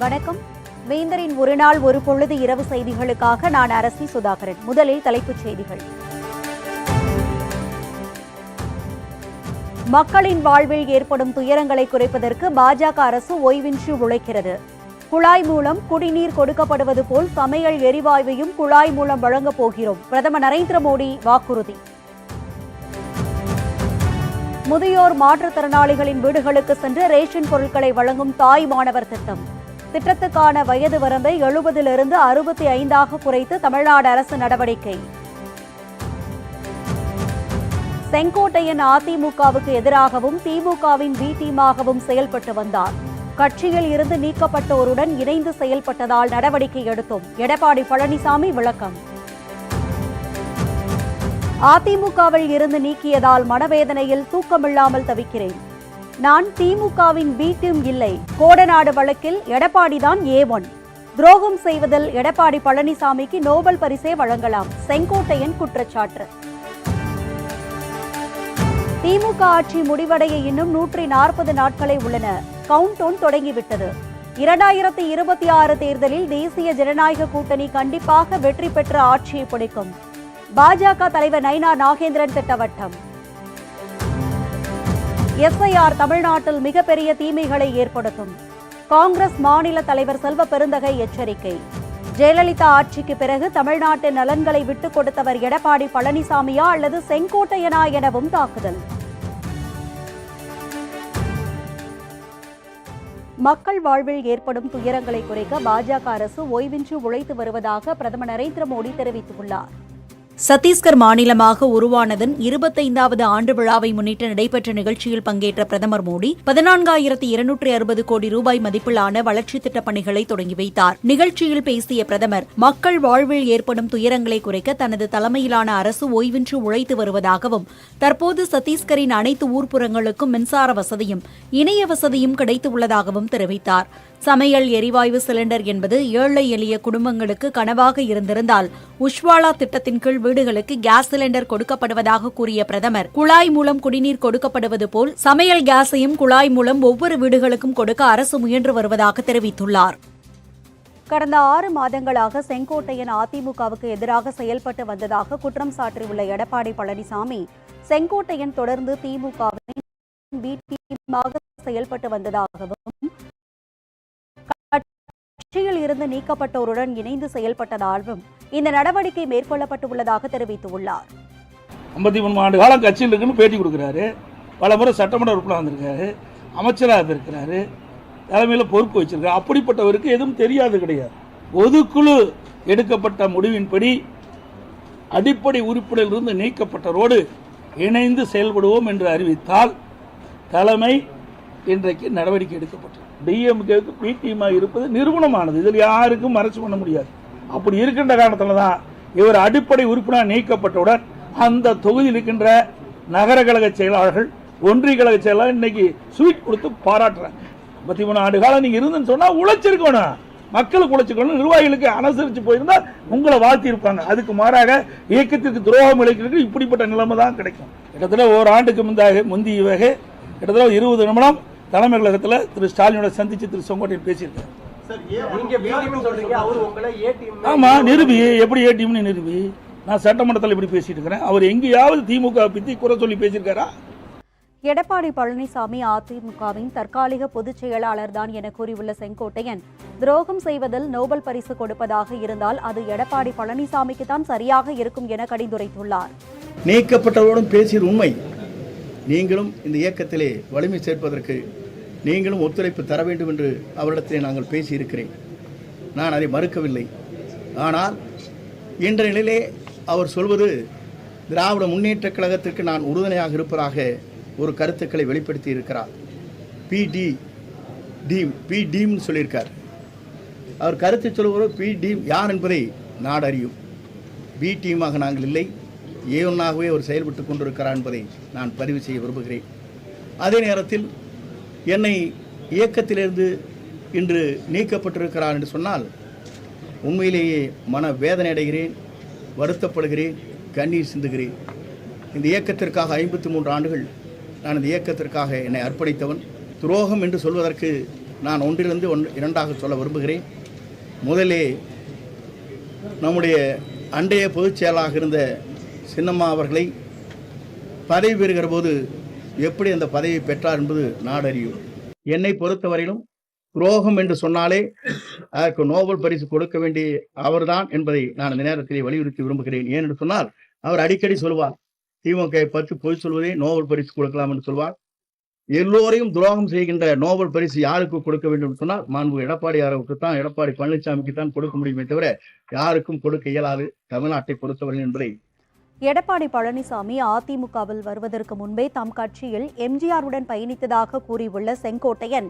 வணக்கம். வேந்தரின் ஒரு நாள் ஒரு பொழுது இரவு செய்திகளுக்காக நான் அரசி சுதாகரன். முதலில் தலைப்புச் செய்திகள். மக்களின் வாழ்வில் ஏற்படும் துயரங்களை குறைப்பதற்கு பாஜக அரசு ஓய்வின்றி உழைக்கிறது. குழாய் மூலம் குடிநீர் கொடுக்கப்படுவது போல் சமையல் எரிவாயுவையும் குழாய் மூலம் வழங்கப் போகிறோம். பிரதமர் நரேந்திர மோடி வாக்குறுதி. முதியோர் மாற்றுத்திறனாளிகளின் வீடுகளுக்கு சென்று ரேஷன் பொருட்களை வழங்கும் தாய் மாணவர் திட்டம். திட்டத்துக்கான வயது வரம்பை எழுபதிலிருந்து அறுபத்தி ஐந்தாக குறைத்து தமிழ்நாடு அரசு நடவடிக்கை. செங்கோட்டையன் அதிமுகவுக்கு எதிராகவும் திமுகவின் பி டீமாகவும் செயல்பட்டு வந்தார். கட்சியில் இருந்து நீக்கப்பட்டோருடன் இணைந்து செயல்பட்டதால் நடவடிக்கை எடுத்தோம். எடப்பாடி பழனிசாமி விளக்கம். அதிமுகவில் இருந்து நீக்கியதால் மனவேதனையில் தூக்கமில்லாமல் தவிக்கிறேன். நான் திமுகவின் பி டீம் இல்லை. கோடநாடு வழக்கில் எடப்பாடிதான் ஏ ஒன். துரோகம் செய்வதில் எடப்பாடி பழனிசாமிக்கு நோபல் பரிசே வழங்கலாம். செங்கோட்டையன் குற்றச்சாட்டு. திமுக ஆட்சி முடிவடைய இன்னும் நூற்றி நாற்பது நாட்களே உள்ளன. கவுண்டவுன் தொடங்கிவிட்டது. இரண்டாயிரத்தி இருபத்தி ஆறு தேர்தலில் தேசிய ஜனநாயக கூட்டணி கண்டிப்பாக வெற்றி பெற்ற ஆட்சியை பிடிக்கும். பாஜக தலைவர் நைனா நாகேந்திரன் திட்டவட்டம். எஸ்ஐஆர் தமிழ்நாட்டில் மிகப்பெரிய தீமைகளை ஏற்படுத்தும். காங்கிரஸ் மாநில தலைவர் செல்வ பெருந்தகை எச்சரிக்கை. ஜெயலலிதா ஆட்சிக்கு பிறகு தமிழ்நாட்டு நலன்களை விட்டுக் கொடுத்தவர் எடப்பாடி பழனிசாமியா அல்லது செங்கோட்டையனா எனவும் தாக்குதல். மக்கள் வாழ்வில் ஏற்படும் துயரங்களை குறைக்க பாஜக அரசு ஓய்வின்றி உழைத்து வருவதாக பிரதமர் நரேந்திர மோடி தெரிவித்துள்ளார். சத்தீஸ்கர் மாநிலமாக உருவானதன் இருபத்தைந்தாவது ஆண்டு விழாவை முன்னிட்டு நடைபெற்ற நிகழ்ச்சியில் பங்கேற்ற பிரதமர் மோடி பதினான்காயிரத்தி இருநூற்றி அறுபது கோடி ரூபாய் மதிப்பிலான வளர்ச்சித் திட்டப் பணிகளை தொடங்கி வைத்தார். நிகழ்ச்சியில் பேசிய பிரதமர் மக்கள் வாழ்வில் ஏற்படும் துயரங்களை குறைக்க தனது தலைமையிலான அரசு ஓய்வின்றி உழைத்து வருவதாகவும் தற்போது சத்தீஸ்கரின் அனைத்து ஊர்ப்புறங்களுக்கும் மின்சார வசதியும் இணைய வசதியும் கிடைத்துள்ளதாகவும் தெரிவித்தார். சமையல் எரிவாயு சிலிண்டர் என்பது ஏழை எளிய குடும்பங்களுக்கு கனவாக இருந்திருந்தால் உஷ்வாலா திட்டத்தின் கீழ் வீடுகளுக்கு கேஸ் சிலிண்டர் கொடுக்கப்படுவதாக கூறிய பிரதமர் குழாய் மூலம் குடிநீர் கொடுக்கப்படுவது போல் சமையல் கேஸையும் குழாய் மூலம் ஒவ்வொரு வீடுகளுக்கும் கொடுக்க அரசு முயன்று வருவதாக தெரிவித்துள்ளார். கடந்த ஆறு மாதங்களாக செங்கோட்டையன் அதிமுகவுக்கு எதிராக செயல்பட்டு வந்ததாக குற்றம் சாட்டியுள்ள எடப்பாடி பழனிசாமி செங்கோட்டையன் தொடர்ந்து திமுகவின் செயல்பட்டு வந்ததாகவும் கட்சியில் இருந்து நீக்கப்பட்டோருடன் இணைந்து செயல்பட்டதாலும் இந்த நடவடிக்கை மேற்கொள்ளப்பட்டுள்ளதாக தெரிவித்துள்ளார். ஐம்பத்தி மூணு ஆண்டு காலம் கட்சியில் இருக்குன்னு பேட்டி கொடுக்குறாரு. பல முறை சட்டமன்ற உறுப்பினர் வந்திருக்காரு அமைச்சராக இருக்கிறாரு. தலைமையில் பொறுப்பு வச்சிருக்காரு. அப்படிப்பட்டவருக்கு எதுவும் தெரியாது கிடையாது. பொதுக்குழு எடுக்கப்பட்ட முடிவின்படி அடிப்படை உறுப்பினரிலிருந்து நீக்கப்பட்டரோடு இணைந்து செயல்படுவோம் என்று அறிவித்தால் தலைமை இன்றைக்கு நடவடிக்கை எடுக்கப்பட்டது டிஎம்கேவுக்கு பிடிஎம்ஐ இருப்பது நிறுவனமானது. இதில் யாருக்கும் மறைச்சு பண்ண முடியாது. அப்படி இருக்கின்ற காரணத்தில் தான் இவர் அடிப்படை உறுப்பினர் நீக்கப்பட்டவுடன் அந்த தொகுதியில் இருக்கின்ற நகர கழக செயலாளர்கள் ஒன்றிய கழக செயலாளர் இன்னைக்கு ஸ்வீட் கொடுத்து பாராட்டுறாங்க. முப்பத்தி மூணு ஆண்டு காலம் நீங்கள் இருந்துன்னு சொன்னால் உழைச்சிருக்கணும். மக்களுக்கு உழைச்சிக்கணும் நிர்வாகிகளுக்கு அனுசரித்து போயிருந்தால் உங்களை வாழ்த்தி இருப்பாங்க அதுக்கு மாறாக இயக்கத்திற்கு துரோகம் இழைக்கிறதுக்கு இப்படிப்பட்ட நிலைமை தான் கிடைக்கும். கிட்டத்தட்ட ஒரு ஆண்டுக்கு முந்தாக முந்தைய வகை கிட்டத்தட்ட இருபது நிமிடம் தலைமை கழகத்தில் திரு ஸ்டாலினோட சந்திச்சு திரு செங்கோட்டையன் பேசியிருக்காரு. ஏ ஆமா நிரூபி. எப்படி ஏடிஎம்னு நிரூபி? நான் சட்டமன்றத்தில் இப்படி பேசிட்டு இருக்கிறேன். அவர் எங்கேயாவது திமுக பத்தி குறை சொல்லி பேசியிருக்காரா? எடப்பாடி பழனிசாமி அதிமுகவின் தற்காலிக பொதுச் செயலாளர் தான் என கூறியுள்ள செங்கோட்டையன் துரோகம் செய்வதில் நோபல் பரிசு கொடுப்பதாக இருந்தால் அது எடப்பாடி பழனிசாமிக்கு தான் சரியாக இருக்கும் என கடிந்துரைத்துள்ளார். நீக்கப்பட்டவரோடும் பேசியது உண்மை. நீங்களும் இந்த இயக்கத்திலே வலிமை சேர்ப்பதற்கு நீங்களும் ஒத்துழைப்பு தர வேண்டும் என்று அவரிடத்திலே நாங்கள் பேசியிருக்கிறேன். நான் அதை மறுக்கவில்லை. ஆனால் இன்ற நிலையிலே அவர் சொல்வது திராவிட முன்னேற்ற கழகத்திற்கு நான் உறுதுணையாக இருப்பதாக ஒரு கருத்துக்களை வெளிப்படுத்தி இருக்கிறார் பிடி டீம் பி டீம்னு சொல்லியிருக்கார். அவர் கருத்து சொல்லுவோர் பி டீம் யார் என்பதை நாடு அறியும் பி டீமாக நாங்கள் இல்லை. ஏவனாகவே அவர் செயல்பட்டு கொண்டிருக்கிறார் என்பதை நான் பதிவு செய்ய விரும்புகிறேன். அதே நேரத்தில் என்னை இயக்கத்திலிருந்து இன்று நீக்கப்பட்டிருக்கிறார் என்று சொன்னால் உண்மையிலேயே மன வேதனை அடைகிறேன் வருத்தப்படுகிறேன் கண்ணீர் சிந்துகிறேன். இந்த இயக்கத்திற்காக ஐம்பத்தி மூன்று ஆண்டுகள் நான் இந்த இயக்கத்திற்காக என்னை அர்ப்பணித்தவன். துரோகம் என்று சொல்வதற்கு நான் ஒன்றிலிருந்து ஒன் இரண்டாக சொல்ல விரும்புகிறேன். முதலே நம்முடைய அண்டைய பொதுச் செயலாக இருந்த சின்னம்மா அவர்களை பதவி பெறுகிற போது எப்படி அந்த பதவியை பெற்றார் என்பது நாடறியும். என்னை பொறுத்தவரையிலும் துரோகம் என்று சொன்னாலே அதற்கு நோபல் பரிசு கொடுக்க வேண்டிய அவர்தான் என்பதை நான் இந்த நேரத்திலே வலியுறுத்தி விரும்புகிறேன். ஏனென்று சொன்னால் அவர் அடிக்கடி சொல்வார் திமுக பற்றி பொய் சொல்வதே நோபல் பரிசு கொடுக்கலாம் என்று சொல்வார். எல்லோரையும் துரோகம் செய்கின்ற நோபல் பரிசு யாருக்கு கொடுக்க வேண்டும் சொன்னால் மாண்பு எடப்பாடி எடப்பாடியாருக்கு தான் எடப்பாடி பழனிசாமிக்கு தான் கொடுக்க முடியுமே தவிர யாருக்கும் கொடுக்க இயலாது தமிழ்நாட்டை பொறுத்தவரை என்பதை எடப்பாடி பழனிசாமி அதிமுகவில் வருவதற்கு முன்பே தம் கட்சியில் எம்ஜிஆருடன் பயணித்ததாக கூறியுள்ள செங்கோட்டையன்.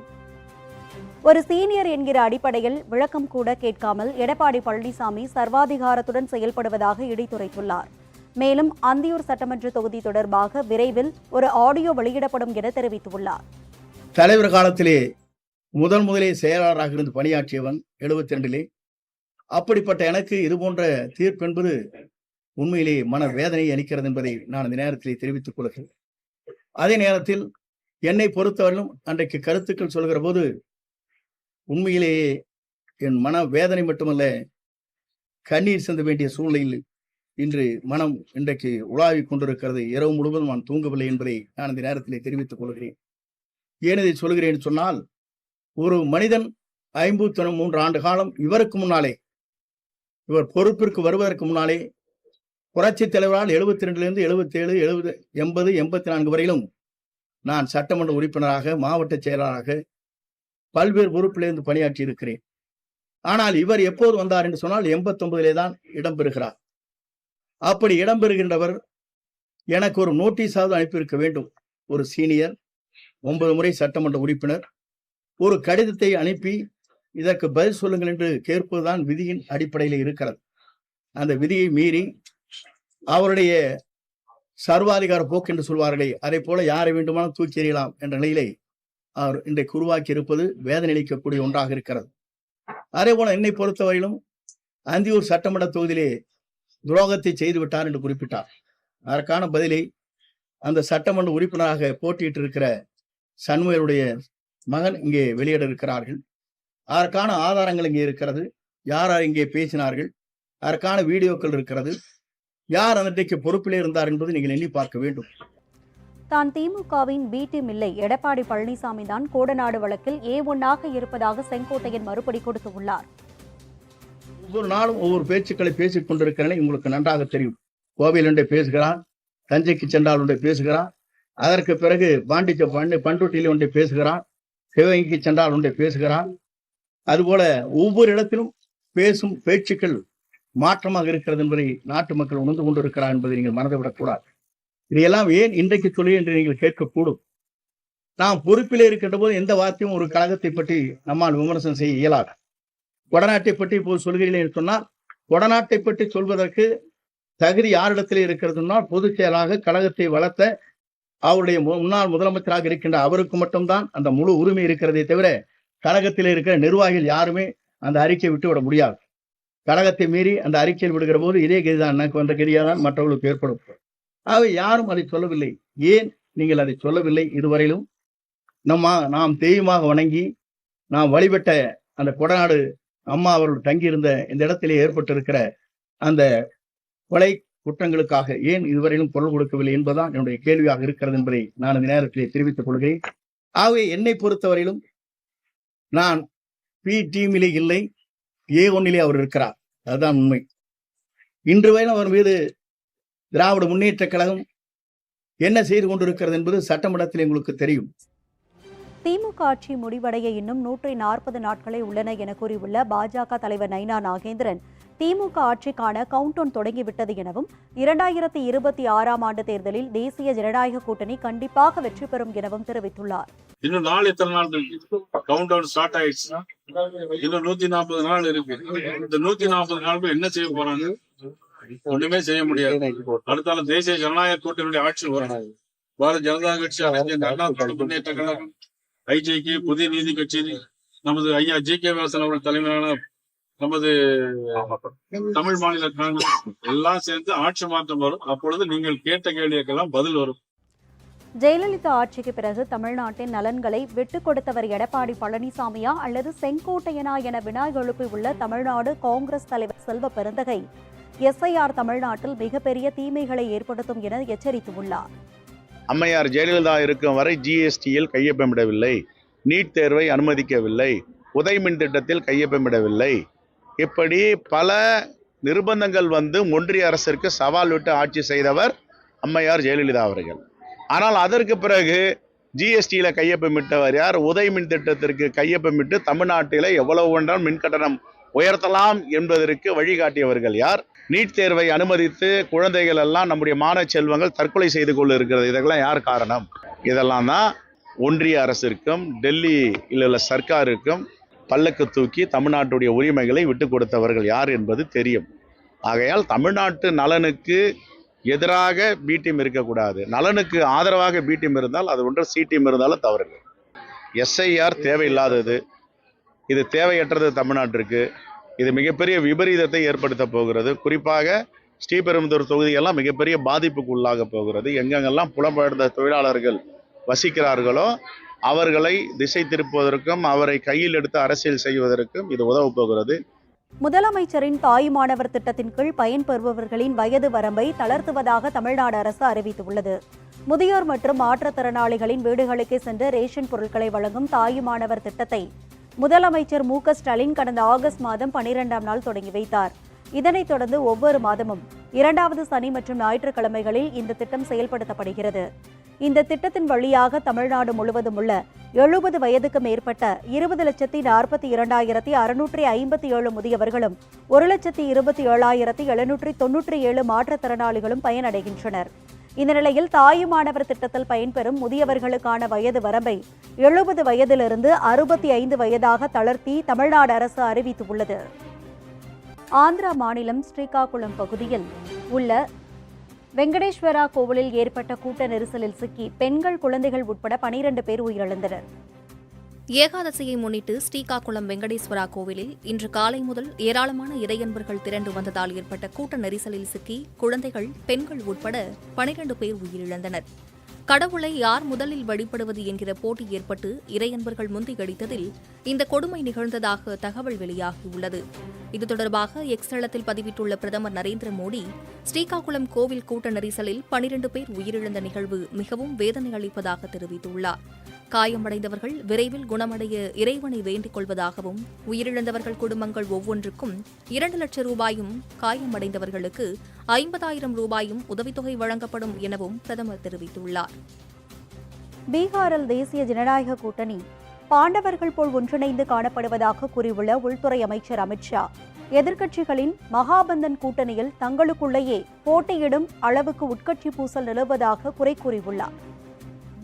ஒரு சீனியர் என்கிற அடிப்படையில் விளக்கம் கூட கேட்காமல் எடப்பாடி பழனிசாமி சர்வாதிகாரத்துடன் செயல்படுவதாக இடித்துரைத்துள்ளார். மேலும் அந்தியூர் சட்டமன்ற தொகுதி தொடர்பாக விரைவில் ஒரு ஆடியோ வெளியிடப்படும் என தெரிவித்துள்ளார். தலைவர் காலத்திலே முதன் முதலே செயலாளராக இருந்து பணியாற்றியவன் எழுபத்தி ரெண்டிலே. அப்படிப்பட்ட எனக்கு இது போன்ற தீர்ப்பு என்பது உண்மையிலேயே மன வேதனையை அளிக்கிறது என்பதை நான் இந்த நேரத்திலே தெரிவித்துக் கொள்கிறேன். அதே நேரத்தில் என்னை பொறுத்தவரையிலும் அன்றைக்கு கருத்துக்கள் சொல்கிற போது உண்மையிலேயே என் மன வேதனை மட்டுமல்ல கண்ணீர் செந்த வேண்டிய சூழ்நிலையில் இன்று மனம் இன்றைக்கு உலாவிக் கொண்டிருக்கிறது. இரவு முழுவதும் நான் தூங்கவில்லை என்பதை நான் இந்த நேரத்திலே தெரிவித்துக் கொள்கிறேன். ஏன் இதை சொல்கிறேன் சொன்னால் ஒரு மனிதன் ஐம்பத்தி மூன்று ஆண்டு காலம் இவருக்கு முன்னாலே இவர் பொறுப்பிற்கு வருவதற்கு முன்னாலே புரட்சி தலைவரால் எழுபத்தி ரெண்டுலேருந்து எழுபத்தி ஏழு எழுபது எண்பது எண்பத்தி நான்கு வரையிலும் நான் சட்டமன்ற உறுப்பினராக மாவட்ட செயலாளராக பல்வேறு பொறுப்பிலிருந்து பணியாற்றி இருக்கிறேன் ஆனால் இவர் எப்போது வந்தார் என்று சொன்னால் எண்பத்தொன்பதிலே தான் இடம்பெறுகிறார் அப்படி இடம்பெறுகின்றவர் எனக்கு ஒரு நோட்டீஸாவது அனுப்பியிருக்க வேண்டும். ஒரு சீனியர் ஒன்பது முறை சட்டமன்ற உறுப்பினர் ஒரு கடிதத்தை அனுப்பி இதற்கு பதில் சொல்லுங்கள் என்று கேட்பதுதான் விதியின் அடிப்படையில் இருக்கிறது. அந்த விதியை மீறி அவருடைய சர்வாதிகார போக்கு என்று சொல்வார்களே அதை போல யாரை வேண்டுமானும் தூக்கி எறியலாம் என்ற நிலையிலே அவர் இன்றைக்கு உருவாக்கி இருப்பது வேதனை அளிக்கக்கூடிய ஒன்றாக இருக்கிறது. அதே போல என்னை பொறுத்தவரையிலும் அந்தியூர் சட்டமன்ற தொகுதியிலே துரோகத்தை செய்து விட்டார் என்று குறிப்பிட்டார். அதற்கான பதிலை அந்த சட்டமன்ற உறுப்பினராக போட்டியிட்டு இருக்கிற சண்முகருடைய மகன் இங்கே வெளியிட இருக்கிறார்கள் அதற்கான ஆதாரங்கள் இங்கே இருக்கிறது. யார் இங்கே பேசினார்கள்? அதற்கான வீடியோக்கள் இருக்கிறது. யார் அன்றைக்கு பொறுப்பிலே இருந்தார் என்பதை நீங்கள் எண்ணி பார்க்க வேண்டும். தான் திமுகவின் பி டீம் இல்லை எடப்பாடி பழனிசாமி தான் கோடநாடு வழக்கில் ஏ ஒன்னாக இருப்பதாக செங்கோட்டையன் மறுபடி கொடுத்துள்ளார் ஒவ்வொரு நாளும் ஒவ்வொரு பேச்சுக்களை பேசிக் கொண்டிருக்கிறேன். உங்களுக்கு நன்றாக தெரியும். கோவையில் ஒன்றை பேசுகிறான் தஞ்சைக்கு சென்றால் ஒன்றை பேசுகிறான் அதற்கு பிறகு பாண்டிச்ச பண்டு பண்ருட்டியில் ஒன்றை பேசுகிறான் சிவகங்கைக்கு சென்றால் ஒன்றை பேசுகிறான். அதுபோல ஒவ்வொரு இடத்திலும் பேசும் பேச்சுக்கள் மாற்றமாக இருக்கிறது என்பதை நாட்டு மக்கள் உணர்ந்து கொண்டிருக்கிறார் என்பதை நீங்கள் மறந்துவிடக்கூடாது. இதையெல்லாம் ஏன் இன்றைக்கு சொல்லி என்று நீங்கள் கேட்கக்கூடும்? நாம் பொறுப்பிலே இருக்கின்ற போது எந்த வார்த்தையும் ஒரு கழகத்தை பற்றி நம்மால் விமர்சனம் செய்ய இயலாது. கொடநாட்டை பற்றி இப்போது சொல்கிறீர்கள் என்று சொன்னால் கொடநாட்டை பற்றி சொல்வதற்கு தகுதி யாரிடத்தில் இருக்கிறதுனா பொதுச் செயலாக கழகத்தை வளர்த்த அவருடைய முன்னாள் முதலமைச்சராக இருக்கின்ற அவருக்கு மட்டும்தான் அந்த முழு உரிமை இருக்கிறதே தவிர கழகத்தில் இருக்கிற நிர்வாகிகள் யாருமே அந்த அறிக்கையை விட்டு விட முடியாது. கழகத்தை மீறி அந்த அறிக்கையில் விடுகிற போது இதே கதிதான். எனக்கு வந்த கதியாதான் மற்றவர்களுக்கு ஏற்படும். ஆகவே யாரும் அதை சொல்லவில்லை. ஏன் நீங்கள் அதை சொல்லவில்லை இதுவரையிலும்? நம்ம நாம் தெய்வமாக வணங்கி நாம் வழிபட்ட அந்த கொடநாடு அம்மா அவர்கள் தங்கியிருந்த இந்த இடத்திலே ஏற்பட்டிருக்கிற அந்த கொலை குற்றங்களுக்காக ஏன் இதுவரையிலும் குரல் கொடுக்கவில்லை என்பதுதான் என்னுடைய கேள்வியாக இருக்கிறது என்பதை நான் இந்த நேரத்திலே தெரிவித்துக் கொள்கிறேன். ஆகவே என்னை பொறுத்தவரையிலும் நான் பி டீமிலே இல்லை. ஏ ஒன்னிலே அவர் இருக்கிறார். அதுதான் உண்மை. இன்று வரையிலும் அவர் மீது திராவிட முன்னேற்ற கழகம் என்ன செய்து கொண்டிருக்கிறது என்பது சட்டமன்றத்தில் எங்களுக்கு தெரியும். திமுக ஆட்சி முடிவடைய இன்னும் நூற்றி நாற்பது நாட்களே உள்ளன என கூறியுள்ள பாஜக தலைவர் நைனா நாகேந்திரன் திமுக ஆட்சிக்கான கவுண்டவுன் தொடங்கிவிட்டது எனவும் இரண்டாயிரத்தி இருபத்தி ஆறாம் ஆண்டு தேர்தலில் தேசிய ஜனநாயக கூட்டணி கண்டிப்பாக வெற்றி பெறும் எனவும் தெரிவித்துள்ளார். இன்னும் நாள் எத்தனை நாள் கவுண்ட் டவுன் ஸ்டார்ட் ஆயிடுச்சுன்னா இன்னும் நூத்தி நாற்பது நாள் இருக்கு. இந்த நூத்தி நாற்பது நாள் என்ன செய்ய போறாங்க? ஒண்ணுமே செய்ய முடியாது. அடுத்தால தேசிய ஜனநாயக கூட்டணியுடைய ஆட்சி வரணும் பாரதிய ஜனதா கட்சி அனைத்து அண்ணா முன்னேற்ற கழகம் ஐஜேகே புதிய நீதி கட்சி நமது ஐயா ஜி கே வாசன் அவர்கள் தலைமையிலான நமது தமிழ் மாநில காங்கிரஸ் எல்லாம் சேர்ந்து ஆட்சி மாற்றம் வரும். அப்பொழுது நீங்கள் கேட்ட கேள்விக்கெல்லாம் பதில் வரும். ஜெயலலிதா ஆட்சிக்கு பிறகு தமிழ்நாட்டின் நலன்களை விட்டுக் கொடுத்தவர் எடப்பாடி பழனிசாமியா அல்லது செங்கோட்டையனா என வினாய் எழுப்பியுள்ள தமிழ்நாடு காங்கிரஸ் தலைவர் செல்வ பெருந்தகை? எஸ்ஐஆர் தமிழ்நாட்டில் மிகப்பெரிய தீமைகளை ஏற்படுத்தும் என எச்சரித்துள்ளார். அம்மையார் ஜெயலலிதா இருக்கும் வரை ஜிஎஸ்டியில் கையொப்பமிடவில்லை. நீட் தேர்வை அனுமதிக்கவில்லை. உதயமின் திட்டத்தில் கையொப்பமிடவில்லை. இப்படி பல நிர்பந்தங்கள் வந்து ஒன்றிய அரசிற்கு சவால் விட்டு ஆட்சி செய்தவர் அம்மையார் ஜெயலலிதா அவர்கள். ஆனால் அதற்கு பிறகு ஜிஎஸ்டியில் கையொப்பமிட்டவர் யார்? உதயமின் திட்டத்திற்கு கையொப்பமிட்டு தமிழ்நாட்டில் எவ்வளவு ஒன்றால் மின் கட்டணம் உயர்த்தலாம் என்பதற்கு வழிகாட்டியவர்கள் யார்? நீட் தேர்வை அனுமதித்து குழந்தைகள் எல்லாம் நம்முடைய மாணவ செல்வங்கள் தற்கொலை செய்து கொள்ள இருக்கிறது இதெல்லாம் யார் காரணம்? இதெல்லாம் தான் ஒன்றிய அரசிற்கும் டெல்லியில் உள்ள சர்க்காருக்கும் பல்லக்கு தூக்கி தமிழ்நாட்டுடைய உரிமைகளை விட்டு கொடுத்தவர்கள் யார் என்பது தெரியும். ஆகையால் தமிழ்நாட்டு நலனுக்கு எதிராக பி இருக்கக்கூடாது. நலனுக்கு ஆதரவாக பி இருந்தால் அது ஒன்று சி இருந்தாலும் தவறில்லை. எஸ்ஐஆர் தேவையில்லாதது. இது தேவையற்றது தமிழ்நாட்டிற்கு. இது மிகப்பெரிய விபரீதத்தை ஏற்படுத்த போகிறது. குறிப்பாக ஸ்ரீபெரும்புதூர் தொகுதியெல்லாம் மிகப்பெரிய பாதிப்புக்கு உள்ளாக போகிறது. எங்கெங்கெல்லாம் புலம்பெயர்ந்த தொழிலாளர்கள் வசிக்கிறார்களோ அவர்களை திசை திருப்புவதற்கும் அவரை கையில் எடுத்து அரசியல் செய்வதற்கும் இது உதவ போகிறது. முதலமைச்சரின் தாய் மாணவர் திட்டத்தின் கீழ் பயன்பெறுபவர்களின் வயது வரம்பை தளர்த்துவதாக தமிழ்நாடு அரசு அறிவித்துள்ளது. முதியோர் மற்றும் மாற்றுத்திறனாளிகளின் வீடுகளுக்கு சென்று ரேஷன் பொருட்களை வழங்கும் தாய் மாணவர் திட்டத்தை முதலமைச்சர் மு ஸ்டாலின் கடந்த ஆகஸ்ட் மாதம் பனிரெண்டாம் நாள் தொடங்கி வைத்தார். இதனைத் தொடர்ந்து ஒவ்வொரு மாதமும் இரண்டாவது சனி மற்றும் ஞாயிற்றுக்கிழமைகளில் இந்த திட்டம் செயல்படுத்தப்படுகிறது. இந்த திட்டத்தின் வழியாக தமிழ்நாடு முழுவதும் உள்ள எழுபது வயதுக்கு மேற்பட்ட இருபது லட்சத்தி நாற்பத்தி இரண்டாயிரத்தி அறுநூற்றி ஐம்பத்தி ஏழு முதியவர்களும் ஒரு லட்சத்தி இருபத்தி ஏழாயிரத்தி எழுநூற்றி தொன்னூற்றி ஏழு மாற்றுத்திறனாளிகளும் பயனடைகின்றனர். இந்த நிலையில் தாயுமானவர் திட்டத்தில் பயன்பெறும் முதியவர்களுக்கான வயது வரம்பை எழுபது வயதிலிருந்து அறுபத்தி ஐந்து வயதாக தளர்த்தி தமிழ்நாடு அரசு அறிவித்துள்ளது. ஆந்திரா மாநிலம் ஸ்ரீகாகுளம் பகுதியில் உள்ள வெங்கடேஸ்வரா கோவிலில் ஏற்பட்ட கூட்ட நெரிசலில் சிக்கி பெண்கள் குழந்தைகள் உட்பட பனிரண்டு பேர் உயிரிழந்தனர். ஏகாதசியை முன்னிட்டு ஸ்ரீகாக்குளம் வெங்கடேஸ்வரா கோவிலில் இன்று காலை முதல் ஏராளமான இறையன்பர்கள் திரண்டு வந்ததால் ஏற்பட்ட கூட்ட நெரிசலில் சிக்கி குழந்தைகள் பெண்கள் உட்பட பனிரண்டு பேர் உயிரிழந்தனர். கடவுளை யார் முதலில் வழிபடுவது என்கிற போட்டி ஏற்பட்டு இறையன்பர்கள் முந்தியடித்ததில் இந்த கொடுமை நிகழ்ந்ததாக தகவல் வெளியாகியுள்ளது. இது தொடர்பாக எக்ஸ் தளத்தில் பதிவிட்டுள்ள பிரதமர் நரேந்திர மோடி ஸ்ரீகாகுளம் கோவில் கூட்ட நெரிசலில் பனிரண்டு பேர் உயிரிழந்த நிகழ்வு மிகவும் வேதனை அளிப்பதாக தெரிவித்துள்ளார். காயமடைந்தவர்கள் விரைவில் குணமடைய இறைவனை வேண்டிக் கொள்வதாகவும் உயிரிழந்தவர்கள் குடும்பங்கள் ஒவ்வொன்றுக்கும் இரண்டு லட்சம் ரூபாயும் காயமடைந்தவர்களுக்கு ஐம்பதாயிரம் ரூபாயும் உதவித்தொகை வழங்கப்படும் எனவும் பிரதமர் தெரிவித்துள்ளார். பீகாரில் தேசிய ஜனநாயக கூட்டணி பாண்டவர்கள் போல் ஒன்றிணைந்து காணப்படுவதாக கூறியுள்ள உள்துறை அமைச்சர் அமித்ஷா எதிர்க்கட்சிகளின் மகாபந்தன் கூட்டணியில் தங்களுக்குள்ளேயே போட்டியிடும் அளவுக்கு உட்கட்சி பூசல் நிலவுவதாக குறை கூறியுள்ளார்.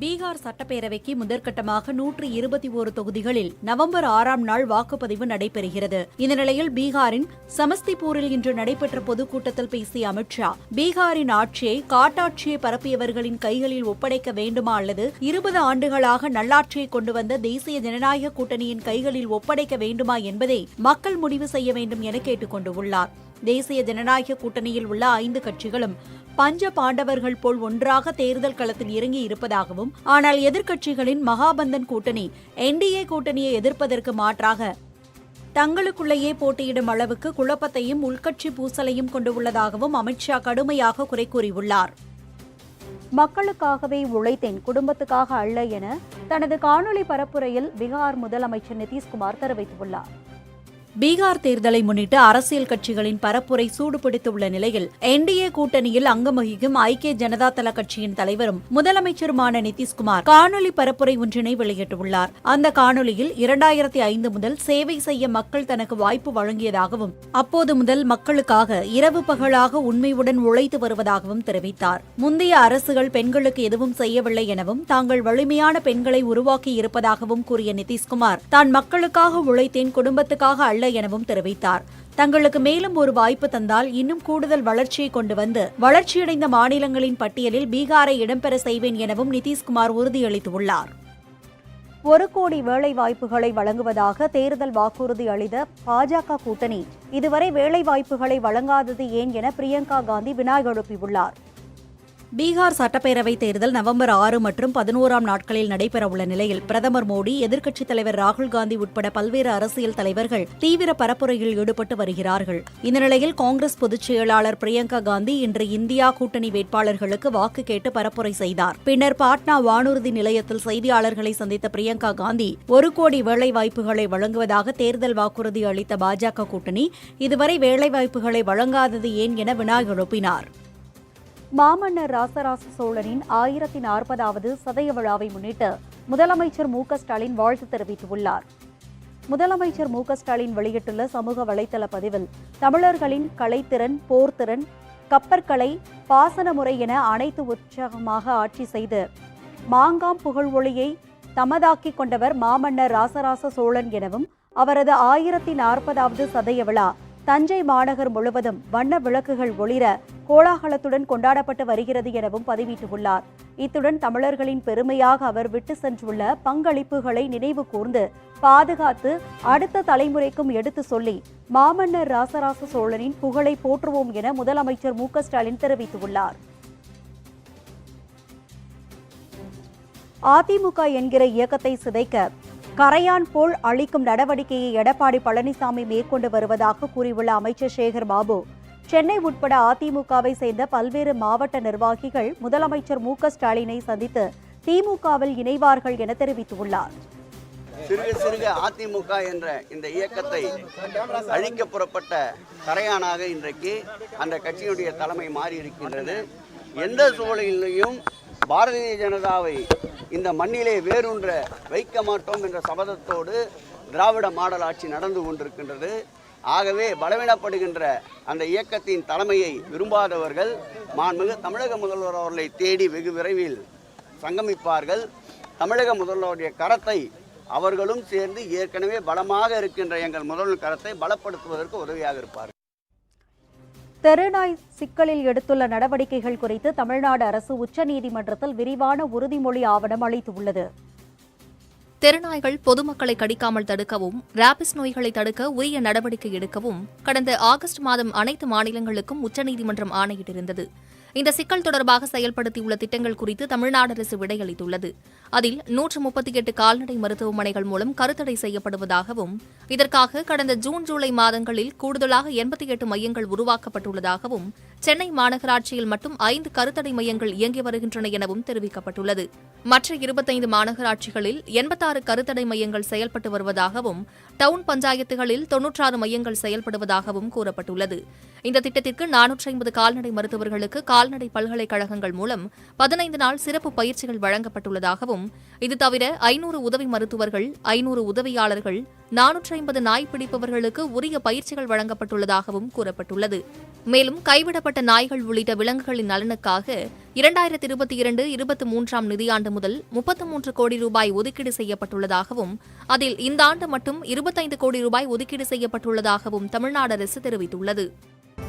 பீகார் சட்டப்பேரவைக்கு முதற்கட்டமாக நூற்று இருபத்தி ஒரு தொகுதிகளில் நவம்பர் ஆறாம் நாள் வாக்குப்பதிவு நடைபெறுகிறது. இந்த நிலையில் பீகாரின் சமஸ்திபூரில் இன்று நடைபெற்ற பொதுக்கூட்டத்தில் பேசிய அமித்ஷா பீகாரின் ஆட்சியை காட்டாட்சியை பரப்பியவர்களின் கைகளில் ஒப்படைக்க வேண்டுமா அல்லது இருபது ஆண்டுகளாக நல்லாட்சியை கொண்டு வந்த தேசிய ஜனநாயக கூட்டணியின் கைகளில் ஒப்படைக்க வேண்டுமா என்பதை மக்கள் முடிவு செய்ய வேண்டும் என கேட்டுக் கொண்டுள்ளார் தேசிய ஜனநாயக கூட்டணியில் உள்ள ஐந்து கட்சிகளும் பஞ்ச பாண்டவர்கள் போல் ஒன்றாக தேர்தல் களத்தில் இறங்கி இருப்பதாகவும் ஆனால் எதிர்க்கட்சிகளின் மகாபந்தன் கூட்டணி என்டிஏ கூட்டணியை எதிர்ப்பதற்கு மாற்றாக தங்களுக்குள்ளேயே போட்டியிடும் அளவுக்கு குழப்பத்தையும் உள்கட்சி பூசலையும் கொண்டுள்ளதாகவும் அமித்ஷா கடுமையாக குறை கூறியுள்ளார். மக்களுக்காகவே உழைத்தேன் குடும்பத்துக்காக அல்ல என தனது காணொலி பரப்புரையில் பீகார் முதலமைச்சர் நிதிஷ்குமார் தெரிவித்துள்ளார். பீகார் தேர்தலை முன்னிட்டு அரசியல் கட்சிகளின் பரப்புரை சூடுபிடித்துள்ள நிலையில் என்டிஏ கூட்டணியில் அங்கம் வகிக்கும் ஐக்கிய ஜனதா தள கட்சியின் தலைவரும் முதலமைச்சருமான நிதிஷ்குமார் காணொலி பரப்புரை ஒன்றினை வெளியிட்டுள்ளார். அந்த காணொலியில் இரண்டாயிரத்தி ஐந்து முதல் சேவை செய்ய மக்கள் தனக்கு வாய்ப்பு வழங்கியதாகவும் அப்போது முதல் மக்களுக்காக இரவு பகலாக உண்மையுடன் உழைத்து வருவதாகவும் தெரிவித்தார். முந்தைய அரசுகள் பெண்களுக்கு எதுவும் செய்யவில்லை எனவும் தாங்கள் வலிமையான பெண்களை உருவாக்கி இருப்பதாகவும் கூறிய நிதிஷ்குமார் தான் மக்களுக்காக உழைத்தேன் குடும்பத்துக்காக அல்ல எனவும் தெரிவித்தார். தங்களுக்கு மேலும் ஒரு வாய்ப்பு தந்தால் இன்னும் கூடுதல் வளர்ச்சியை கொண்டு வந்து வளர்ச்சியடைந்த மாநிலங்களின் பட்டியலில் பீகாரை இடம்பெற செய்வேன் எனவும் நிதிஷ்குமார் உறுதியளித்துள்ளார். ஒரு கோடி வேலை வாய்ப்புகளை வழங்குவதாக தேர்தல் வாக்குறுதி அளித்த பாஜக கூட்டணி இதுவரை வேலை வாய்ப்புகளை வழங்காதது ஏன் என பிரியங்கா காந்தி வினா எழுப்பியுள்ளார் பீகார் சட்டப்பேரவைத் தேர்தல் நவம்பர் ஆறு மற்றும் பதினோராம் நாட்களில் நடைபெறவுள்ள நிலையில் பிரதமர் மோடி எதிர்க்கட்சித் தலைவர் ராகுல் காந்தி உட்பட பல்வேறு அரசியல் தலைவர்கள் தீவிர பரப்புரையில் ஈடுபட்டு வருகிறார்கள். இந்த நிலையில் காங்கிரஸ் பொதுச் செயலாளர் பிரியங்கா காந்தி இன்று இந்தியா கூட்டணி வேட்பாளர்களுக்கு வாக்கு கேட்டு பரப்புரை செய்தார். பின்னர் பாட்னா வானூர்தி நிலையத்தில் செய்தியாளர்களை சந்தித்த பிரியங்கா காந்தி ஒரு கோடி வேலைவாய்ப்புகளை வழங்குவதாக தேர்தல் வாக்குறுதி அளித்த பாஜக கூட்டணி இதுவரை வேலைவாய்ப்புகளை வழங்காதது ஏன் என வினா எழுப்பினார். மாமன்னர் ராசராச சோழனின் ஆயிரத்தி நாற்பதாவது சதய விழாவை முன்னிட்டு முதலமைச்சர் மு ஸ்டாலின் வாழ்த்து தெரிவித்துள்ளார். முதலமைச்சர் மு ஸ்டாலின் வெளியிட்டுள்ள சமூக வலைதள பதிவில் தமிழர்களின் கலைத்திறன் போர்த்திறன் கப்பற்கலை பாசன முறை என அனைத்து உற்சாகமாக ஆட்சி செய்து மாங்காம் புகழ்வொளியை தமதாக்கிக் கொண்டவர் மாமன்னர் ராசராச சோழன் எனவும் அவரது ஆயிரத்தி நாற்பதாவது சதய விழா தஞ்சை மாநகர் முழுவதும் வண்ண விளக்குகள் ஒளிர கோலாகலத்துடன் கொண்டாடப்பட்டு வருகிறது எனவும் பதிவிட்டுள்ளார். இத்துடன் தமிழர்களின் பெருமையாக அவர் விட்டு சென்றுள்ள பங்களிப்புகளை நினைவு கூர்ந்து பாதுகாத்து அடுத்த தலைமுறைக்கும் எடுத்து சொல்லி மாமன்னர் ராசராச சோழனின் புகழை போற்றுவோம் என முதலமைச்சர் மு ஸ்டாலின் தெரிவித்துள்ளார். அதிமுக என்கிற இயக்கத்தை சிதைக்க கரையான் போல் அளிக்கும் நடவடிக்கையை எடப்பாடி பழனிசாமி மேற்கொண்டு வருவதாக கூறியுள்ள அமைச்சர் சேகர் பாபு சென்னை உட்பட அதிமுகவை சேர்ந்த பல்வேறு மாவட்ட நிர்வாகிகள் முதலமைச்சர் மு ஸ்டாலினை சந்தித்து திமுகவில் இணைவார்கள் என தெரிவித்துள்ளார். சிறுக சிறுக அதிமுக என்ற இந்த இயக்கத்தை அழிக்க புறப்பட்ட கரையானாக இன்றைக்கு அந்த கட்சியினுடைய தலைமை மாறி இருக்கின்றது எந்த சூழலிலையும் பாரதிய ஜனதாவை இந்த மண்ணிலே வேரூன்ற வைக்க மாட்டோம் என்ற சபதத்தோடு திராவிட மாடல் ஆட்சி நடந்து கொண்டிருக்கின்றது. ஆகவே பலவீனப்படுகின்ற அந்த இயக்கத்தின் தலைமையை விரும்பாதவர்கள் மாண்புமிகு தமிழக முதல்வர் அவர்களை தேடி வெகு விரைவில் சங்கமிப்பார்கள். தமிழக முதல்வருடைய கரத்தை அவர்களும் சேர்ந்து ஏற்கனவே பலமாக இருக்கின்ற எங்கள் முதல்வர் கரத்தை பலப்படுத்துவதற்கு உதவியாக இருப்பார்கள். தெருநாய் சிக்கலில் எடுத்துள்ள நடவடிக்கைகள் குறித்து தமிழ்நாடு அரசு உச்சநீதிமன்றத்தில் விரிவான உறுதிமொழி ஆவணம் அளித்துள்ளது. தெருநாய்கள் பொதுமக்களை கடிக்காமல் தடுக்கவும் ராபிஸ் நோய்களை தடுக்க உரிய நடவடிக்கை எடுக்கவும் கடந்த ஆகஸ்ட் மாதம் அனைத்து மாநிலங்களுக்கும் உச்சநீதிமன்றம் ஆணையிட்டிருந்தது. இந்த சிக்கல் தொடர்பாக செயல்படுத்தியுள்ள திட்டங்கள் குறித்து தமிழ்நாடு அரசு விடையளித்துள்ளது. அதில் நூற்று முப்பத்தி எட்டு கால்நடை மருத்துவமனைகள் மூலம் கருத்தடை செய்யப்படுவதாகவும் இதற்காக கடந்த ஜூன் ஜூலை மாதங்களில் கூடுதலாக எண்பத்தி எட்டு மையங்கள் உருவாக்கப்பட்டுள்ளதாகவும் சென்னை மாநகராட்சியில் மட்டும் ஐந்து கருத்தடை மையங்கள் இயங்கி வருகின்றன எனவும் தெரிவிக்கப்பட்டுள்ளது. மற்ற இருபத்தைந்து மாநகராட்சிகளில் எண்பத்தாறு கருத்தடை மையங்கள் செயல்பட்டு வருவதாகவும் டவுன் பஞ்சாயத்துகளில் தொன்னூற்றாறு மையங்கள் செயல்படுவதாகவும் கூறப்பட்டுள்ளது. இந்த திட்டத்திற்கு நானூற்றி ஐம்பது கால்நடை மருத்துவர்களுக்கு கால்நடை பல்கலைக்கழகங்கள் மூலம் பதினைந்து நாள் சிறப்பு பயிற்சிகள் வழங்கப்பட்டுள்ளதாகவும் இது தவிர ஐநூறு உதவி மருத்துவர்கள் ஐநூறு உதவியாளர்கள் நானூற்றி ஐம்பது நாய் பிடிப்பவர்களுக்கு உரிய பயிற்சிகள் வழங்கப்பட்டுள்ளதாகவும் கூறப்பட்டுள்ளது. மேலும் கைவிடப்பட்ட நாய்கள் உள்ளிட்ட விலங்குகளின் நலனுக்காக இரண்டாயிரத்தி இருபத்தி இரண்டு இருபத்தி மூன்றாம் நிதியாண்டு முதல் முப்பத்து மூன்று கோடி ரூபாய் ஒதுக்கீடு செய்யப்பட்டுள்ளதாகவும் அதில் இந்த ஆண்டு மட்டும் இருபத்தைந்து கோடி ரூபாய் ஒதுக்கீடு செய்யப்பட்டுள்ளதாகவும் தமிழ்நாடு அரசு தெரிவித்துள்ளது.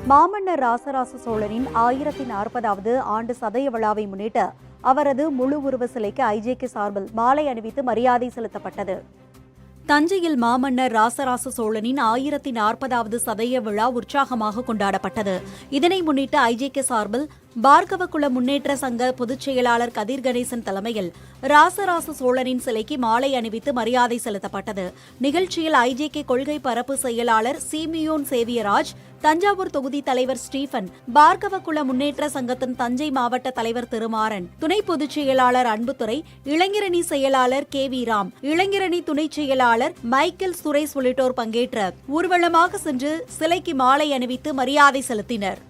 மாமன்னர் ராசராச சோழனின் ஆயிரத்தி நாற்பதாவது ஆண்டு சதய விழாவை முன்னிட்டு அவரது முழு உருவ சிலைக்கு ஐஜேகே சார்பில் மாலை அணிவித்து மரியாதை செலுத்தப்பட்டது. தஞ்சையில் மாமன்னர் ராசராச சோழனின் ஆயிரத்தி நாற்பதாவது சதய விழா உற்சாகமாக கொண்டாடப்பட்டது. இதனை முன்னிட்டு ஐஜேகே சார்பில் பார்கவகுல முன்னேற்ற சங்க பொதுச் செயலாளர் கதிர் கணேசன் தலைமையில் ராசராச சோழனின் சிலைக்கு மாலை அணிவித்து மரியாதை செலுத்தப்பட்டது. நிகழ்ச்சியில் ஐஜேகே கொள்கை பரப்பு செயலாளர் சீமியோன் சேவியராஜ் தஞ்சாவூர் தொகுதி தலைவர் ஸ்டீபன் பார்கவகுல முன்னேற்ற சங்கத்தின் தஞ்சை மாவட்ட தலைவர் திருமாறன் துணை பொதுச் செயலாளர் அன்புத்துறை இளைஞரணி செயலாளர் கே வி ராம் இளைஞரணி துணைச் செயலாளர் மைக்கேல் சுரேஷ் உள்ளிட்டோர் பங்கேற்ற ஊர்வலமாக சென்று சிலைக்கு மாலை அணிவித்து மரியாதை செலுத்தினர்.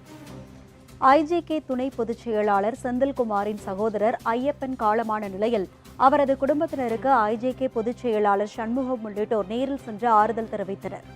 ஐஜேகே துணை பொதுச் செயலாளர் செந்தில்குமாரின் சகோதரர் ஐயப்பன் காலமான நிலையில் அவரது குடும்பத்தினருக்கு ஐஜேகே பொதுச் செயலாளர் சண்முகம் உள்ளிட்டோர் நேரில் சென்று ஆறுதல் தெரிவித்தனர்.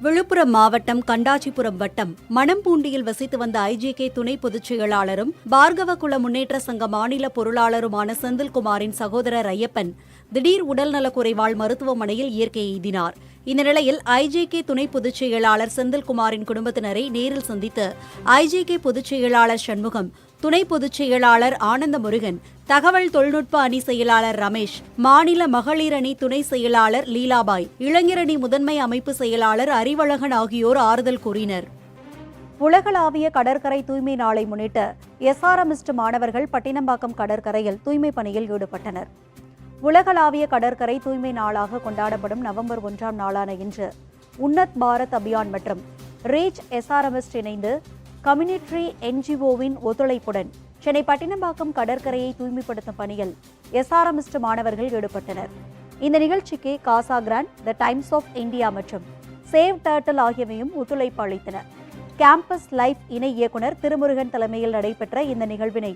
விழுப்புரம் மாவட்டம் கண்டாச்சிபுரம் வட்டம் மணம்பூண்டியில் வசித்து வந்த ஐஜிகே துணை பொதுச் செயலாளரும் பார்கவகுல முன்னேற்ற சங்க மாநில பொருளாளருமான செந்தில்குமாரின் சகோதரர் ஐயப்பன் திடீர் உடல்நலக்குறைவால் மருத்துவமனையில் இயற்கை எய்தினார். இந்த நிலையில் ஐஜேகே துணை பொதுச் செயலாளர் செந்தில்குமாரின் குடும்பத்தினரை நேரில் சந்தித்து ஐஜேகே பொதுச் செயலாளர் சண்முகம் துணை பொதுச் செயலாளர் ஆனந்த முருகன் தகவல் தொழில்நுட்ப அணி செயலாளர் ரமேஷ் மாநில மகளிர் அணி துணை செயலாளர் லீலாபாய் இளைஞரணி முதன்மை அமைப்பு செயலாளர் அறிவழகன் ஆகியோர் ஆறுதல் கூறினர். உலகளாவிய கடற்கரை தூய்மை நாளை முன்னிட்டு எஸ்ஆர்எமிஸ்ட் மாணவர்கள் பட்டினம்பாக்கம் கடற்கரையில் தூய்மை பணியில் ஈடுபட்டனர். உலகளாவிய கடற்கரை தூய்மை நாளாக கொண்டாடப்படும் நவம்பர் ஒன்றாம் நாளான இன்று உன்னத் பாரத் அபியான் மற்றும் ரீச் எஸ்ஆர்எம்எஸ்ட் இணைந்து கம்யூனிட்ரி என்ஜிஓவின் ஒத்துழைப்புடன் சென்னை பட்டினம்பாக்கம் கடற்கரையை தூய்மைப்படுத்தும் பணியில் எஸ்ஆர்எம்எஸ்ட் மாணவர்கள் ஈடுபட்டனர். இந்த நிகழ்ச்சிக்கு Casa Grande the Times of India மற்றும் சேவ் டர்டல் ஆகியவையும் ஒத்துழைப்பு அளித்தனர். கேம்பஸ் லைஃப் இணை இயக்குனர் திருமுருகன் தலைமையில் நடைபெற்ற இந்த நிகழ்வினை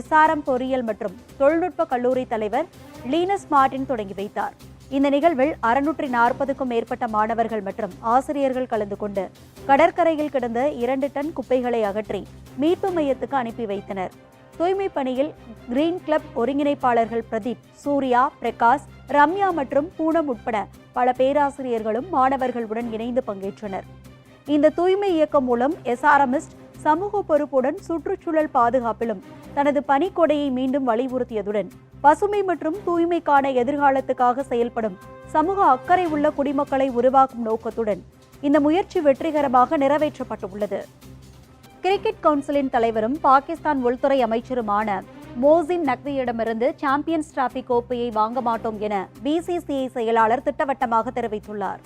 எஸ்ஆர்எம் பொறியியல் மற்றும் தொழில்நுட்ப கல்லூரி தலைவர் லீனஸ் மார்டின் தொடங்கி வைத்தார். இந்த நிகழ்வில் அறுநூற்றி நாற்பதுக்கும் மேற்பட்ட மாணவர்கள் மற்றும் ஆசிரியர்கள் கலந்து கொண்டு கடற்கரையில் கிடந்த இரண்டு டன் குப்பைகளை அகற்றி மீட்பு மையத்துக்கு அனுப்பி வைத்தனர். தூய்மை பணியில் கிரீன் கிளப் ஒருங்கிணைப்பாளர்கள் பிரதீப் சூர்யா பிரகாஷ் ரம்யா மற்றும் பூனம் உட்பட பல பேராசிரியர்களும் மாணவர்களுடன் இணைந்து பங்கேற்றனர். இந்த தூய்மை இயக்கம் மூலம் எஸ்ஆர்எம்எஸ்ட் சமூக பொறுப்புடன் சுற்றுச்சூழல் பாதுகாப்பிலும் தனது பணிக்கொடையை மீண்டும் வலியுறுத்தியதுடன் பசுமை மற்றும் தூய்மைக்கான எதிர்காலத்துக்காக செயல்படும் சமூக அக்கறை உள்ள குடிமக்களை உருவாக்கும் நோக்கத்துடன் இந்த முயற்சி வெற்றிகரமாக நிறைவேற்றப்பட்டுள்ளது. கிரிக்கெட் கவுன்சிலின் தலைவரும் பாகிஸ்தான் உள்துறை அமைச்சருமான மோசின் நக்வியிடமிருந்து சாம்பியன்ஸ் டிராபி கோப்பையை வாங்க மாட்டோம் என பிசிசிஐ செயலாளர் திட்டவட்டமாக தெரிவித்துள்ளார்.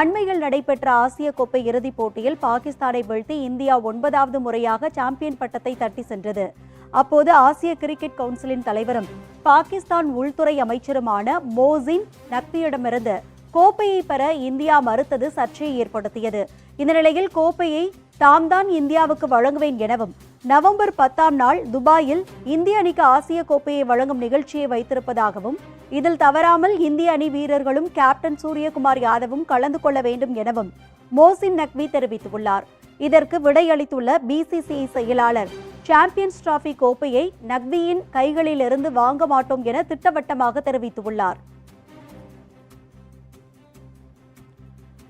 அண்மையில் நடைபெற்ற ஆசிய கோப்பை இறுதிப் போட்டியில் பாகிஸ்தானை வீழ்த்தி இந்தியா ஒன்பதாவது முறையாக சாம்பியன் பட்டத்தை தட்டி சென்றது. அப்போது ஆசிய கிரிக்கெட் கவுன்சிலின் தலைவரும் பாகிஸ்தான் உள்துறை அமைச்சருமான மோசின் நக்வியிடமிருந்து கோப்பையை பெற இந்தியா மறுத்தது சர்ச்சையை ஏற்படுத்தியது. இந்த நிலையில் கோப்பையை தாம் தான் இந்தியாவுக்கு வழங்குவேன் எனவும் நவம்பர் பத்தாம் நாள் துபாயில் இந்திய அணிக்கு ஆசிய கோப்பையை வழங்கும் நிகழ்ச்சியை வைத்திருப்பதாகவும் இதில் தவறாமல் இந்திய அணி வீரர்களும் கேப்டன் சூரியகுமார் யாதவும் கலந்து கொள்ள வேண்டும் எனவும் மோசின் நக்வி தெரிவித்துள்ளார். இதற்கு விடையளித்துள்ள பிசிசிஐ செயலாளர் சாம்பியன்ஸ் டிராபி கோப்பையை நக்வியின் கைகளிலிருந்து வாங்க மாட்டோம் என திட்டவட்டமாக தெரிவித்துள்ளார்.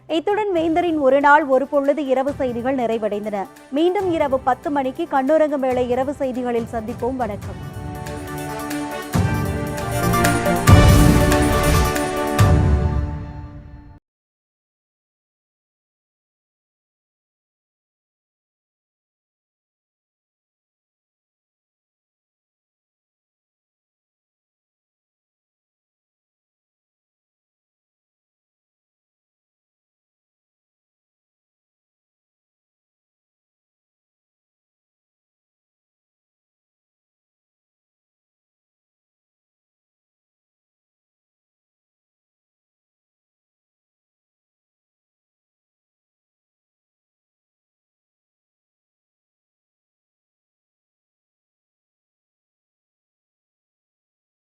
இத்துடன் வேந்தரின் ஒரு நாள் ஒரு பொழுது இரவு செய்திகள் நிறைவடைந்தன. மீண்டும் இரவு பத்து மணிக்கு கண்ணுரங்கு வேளை இரவு செய்திகளில் சந்திப்போம். வணக்கம்.